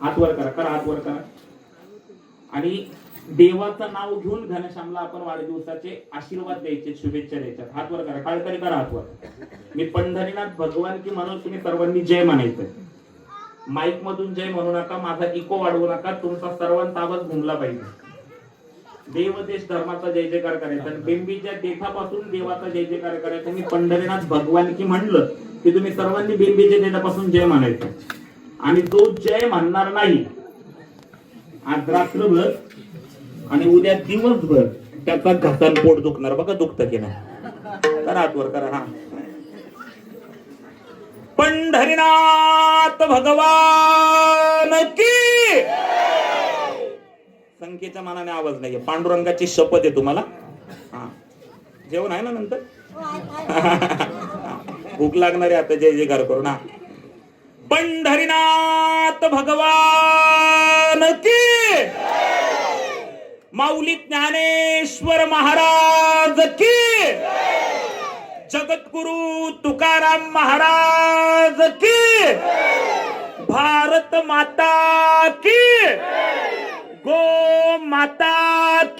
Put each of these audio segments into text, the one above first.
हात वर करा करा हात वर करा. आणि देवाचं नाव घेऊन घनश्यामला आपण वाढदिवसाचे आशीर्वाद द्यायचे शुभेच्छा द्यायच्या. हात वर करा काळकरी करा हात वर. मी पंढरीनाथ भगवान की म्हणून तुम्ही सर्वांनी जय म्हणायचं. माईक मधून जय म्हणू नका माझा इको वाढवू नका तुमचा सर्वांचा आवाज घुमला पाहिजे. देव देश धर्माचा जय जयकार करायचा. आणि बिंबीच्या देठापासून देवाचा जय जयकार करायचा. मी पंढरीनाथ भगवान की म्हणलं की तुम्ही सर्वांनी बिंबीच्या देठापासून जय म्हणायचं. आणि तो जय म्हणणार नाही. आज रात्रभर आणि उद्या दिवसभर त्याचा घासान पोट दुखणार. बघा दुखत की नाही. करा आतवर करा हा. पंढरीनाथ भगवान की संख्येच्या मनाने आवाज नाहीये. पांडुरंगाची शपथ आहे तुम्हाला हा. जेवण आहे ना नंतर? भूक लागणार आहे आता जय जयकार करू ना पंढरीनाथ भगवान की माऊली ज्ञानेश्वर महाराज की जगद्गुरु तुकाराम महाराज की भारत माता की गो माता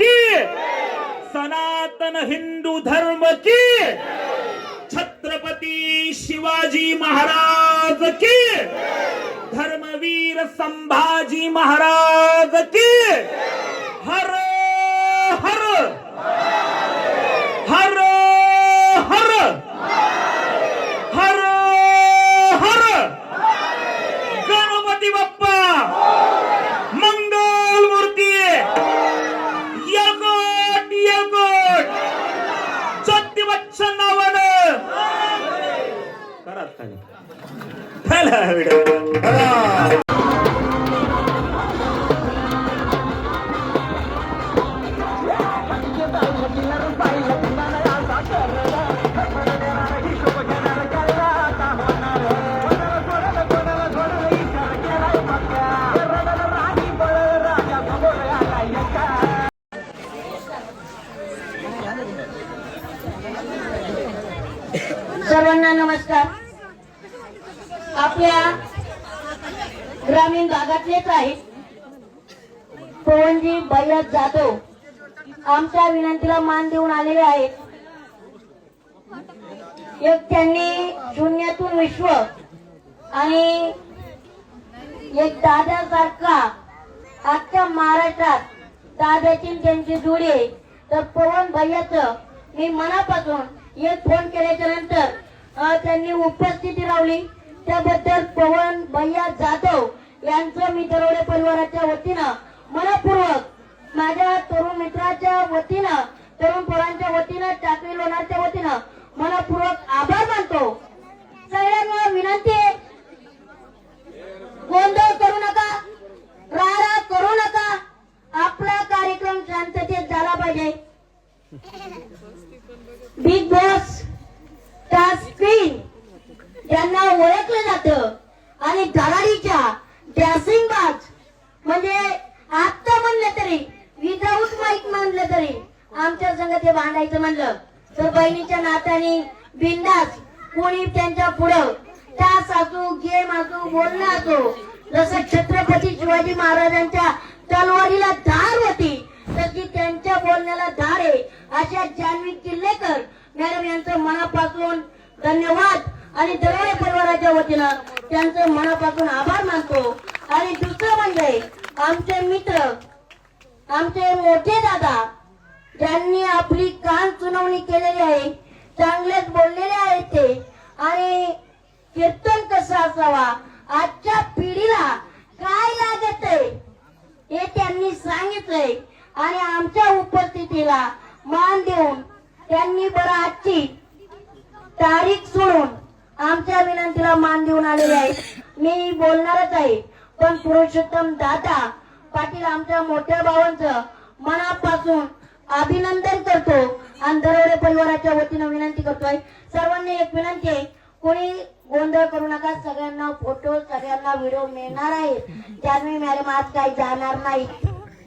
की सनातन हिंदू धर्म की छत्रपती शिवाजी महाराज की? धर्मवीर संभाजी महाराज की? हर हर हर हर हर हर। गणपती बाप्पा मंगल मूर्ती यगोट यगोट। चत्ती नावानं. करा खाली व्हिडिओ. सर्वांना नमस्कार. आपल्या ग्रामीण भागातलेच आहेत पवनजी भैरत जाधव आमच्या विनंतीला मान देऊन आलेले आहेत. एक त्यांनी शून्यातून विश्व आणि एक दादासारखा आजच्या महाराष्ट्रात दादाची त्यांची जोडी आहे. तर पवन भैयाचं मी मनापासून एक फोन केल्याच्यानंतर त्यांनी उपस्थिती लावली त्याबद्दल पवन भैया जाधव यांचं मी दरोडे परिवाराच्या वतीनं मनपूर्वक माझ्या तरुण मित्राच्या वतीनं तरुण पोरांच्या वतीनं चाकरी लोणारच्या वतीनं मनपूर्वक आभार मानतो सगळ्यांना विनंती आहे गोंधळ करू नका राडा करू नका आपला कार्यक्रम शांततेत झाला पाहिजे बिग बॉस स्क्रीन यांना ओळखलं जातं आणि धडाडीच्या पॅसिंग बाज म्हणजे आत्ता म्हणलं तरी विदाऊट माईक म्हणलं तरी आमच्या संग ते भांडायचं म्हणलं. तर बहिणीच्या नात्याने बिंदास कोणी त्यांच्या पुढं तास असो गेम असो बोलणं असो जसं छत्रपती शिवाजी महाराजांच्या तलवारीला धार होती तशी त्यांच्या बोलण्याला धार आहे. अशा जान्हवी किल्लेकर मॅडम यांचं मनापासून धन्यवाद. आणि दरवाळे परिवाराच्या वतीनं त्यांचं मनापासून आभार मानतो. आणि दुसरं म्हणजे आमचे मित्र आमचे मोठे दादा ज्यांनी आपली कान सुनावणी केलेली आहे चांगलेच बोललेले आहेत ते. आणि कीर्तन कसं असावा आजच्या पिढीला काय लागत आहे हे त्यांनी सांगितलंय. आणि आमच्या उपस्थितीला मान देऊन त्यांनी बरं आजची तारीख सोडून आमच्या विनंतीला मान देऊन आलेले आहेत. मी बोलणारच आहे. पण पुरुषोत्तम दादा पाटील आमच्या मोठ्या भावांचं मनापासून अभिनंदन करतो. आणि दरोडे परिवाराच्या वतीनं विनंती करतोय. सर्वांनी एक विनंती आहे. कोणी गोंधळ करू नका. सगळ्यांना फोटो सगळ्यांना व्हिडिओ मिळणार आहे. त्यामुळे मॅडम आज काही जाणार नाही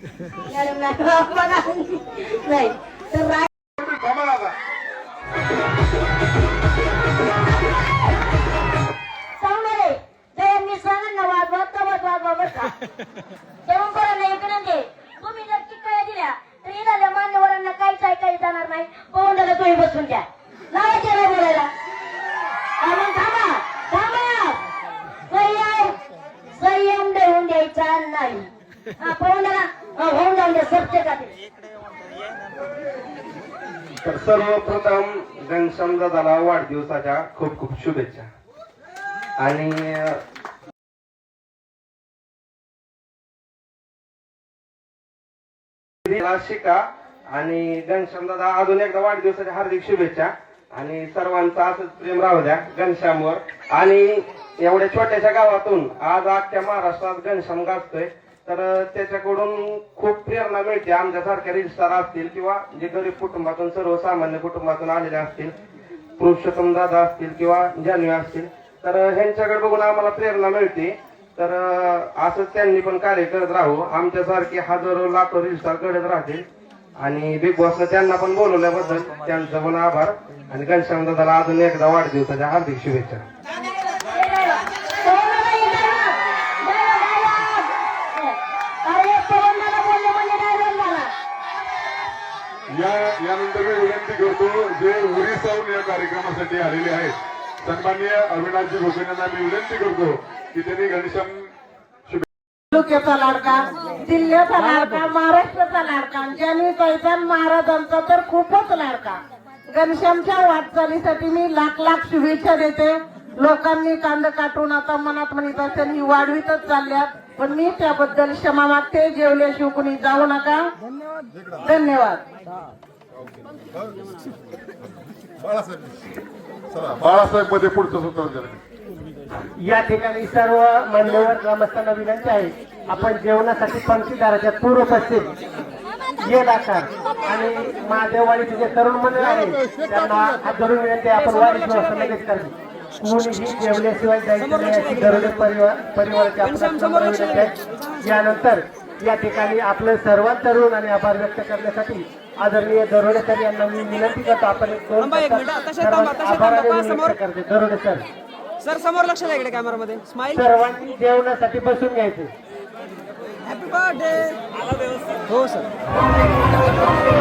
मॅडम नाही नाही. तर देऊन नाही. होऊन जाऊन द्या सत्य का तर सर्वप्रथम घनश्याम दादाला वाढदिवसाच्या खूप खूप शुभेच्छा. आणि शिका आणि घनश्याम दादा अजून एकदा वाढदिवसाच्या हार्दिक शुभेच्छा. आणि सर्वांचं असंच प्रेम राहू द्या घनश्यामवर. आणि एवढ्या छोट्याशा गावातून आज अख्ख्या महाराष्ट्रात घनश्याम गाजतोय. तर त्याच्याकडून खूप प्रेरणा मिळते. आमच्यासारख्या रिजिस्टार असतील किंवा जे गरीब कुटुंबातून सर्वसामान्य कुटुंबातून आलेले असतील पुरुषोत्तम दादा असतील किंवा जान्हवी असतील तर ह्यांच्याकडे बघून आम्हाला प्रेरणा मिळते. तर असंच त्यांनी पण कार्य करत राहू. आमच्यासारखे हजारो लाखो रिजिस्टार घडत राहतील. आणि बिग बॉसनं त्यांना पण बोलवल्याबद्दल त्यांचं पण आभार. आणि घनश्याम दादाला अजून एकदा वाढदिवसाच्या हार्दिक शुभेच्छा. म्हणजे या यानंतर मी विनंती करतो जे उरी साऊन या कार्यक्रमासाठी आलेले आहेत सन्माननीय अविनाशजी भोसले यांना मी विनंती करतो की त्यांनी घनश्याम तालुक्याचा लाडका जिल्ह्याचा लाडका महाराष्ट्राचा लाडका. ज्यांनी पैठण महाराजांचा तर खूपच लाडका. घनश्यामच्या वाटचालीसाठी मी लाख लाख शुभेच्छा देते. लोकांनी कांद काटून आता मनात म्हणत असेल ही वाढवीतच चालल्यात पण मी त्याबद्दल क्षमा मागते. जेवल्याशिवाय कुणी जाऊ नका. धन्यवाद. बाळासाहेब चला बाळासाहेबमध्ये पुढचं सूत्र. या ठिकाणी सर्व मान्यवर ग्रामस्थांना विनंती आहे आपण जेवणासाठी पंक्तीदाराच्या पूर्व पश्चिम ये दाखल आणि महादेववाडीचे जे तरुण मंडळ आहे त्यांना हात धरून विनंती आपण व्यवस्था लगेच करावी कोणीही जेवल्याशिवाय जायचं नाही अशी दरोडे परिवार परिवाराची आपण नम्र विनंती आहे यानंतर या ठिकाणी आपलं सर्वात तरुण आणि आभार व्यक्त करण्यासाठी आदरणीय दरोडेकर यांना मी विनंती करतो आपण एक दोन आभाराने करते. दरोडे सर. सर समोर लक्ष द्या इकडे कॅमेरामध्ये. सर्वांनी जेवणासाठी बसून घ्यायचे. बर्थडे हो sir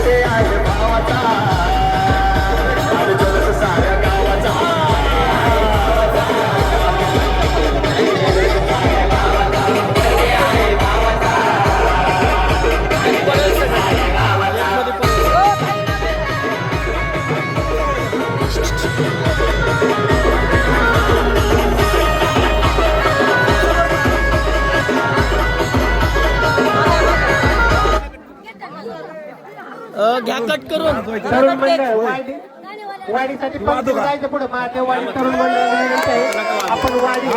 घ्या कट करून. तरुण वाडीसाठी जायचं पुढे. वाडी तरुण मंडळ आपण वाडी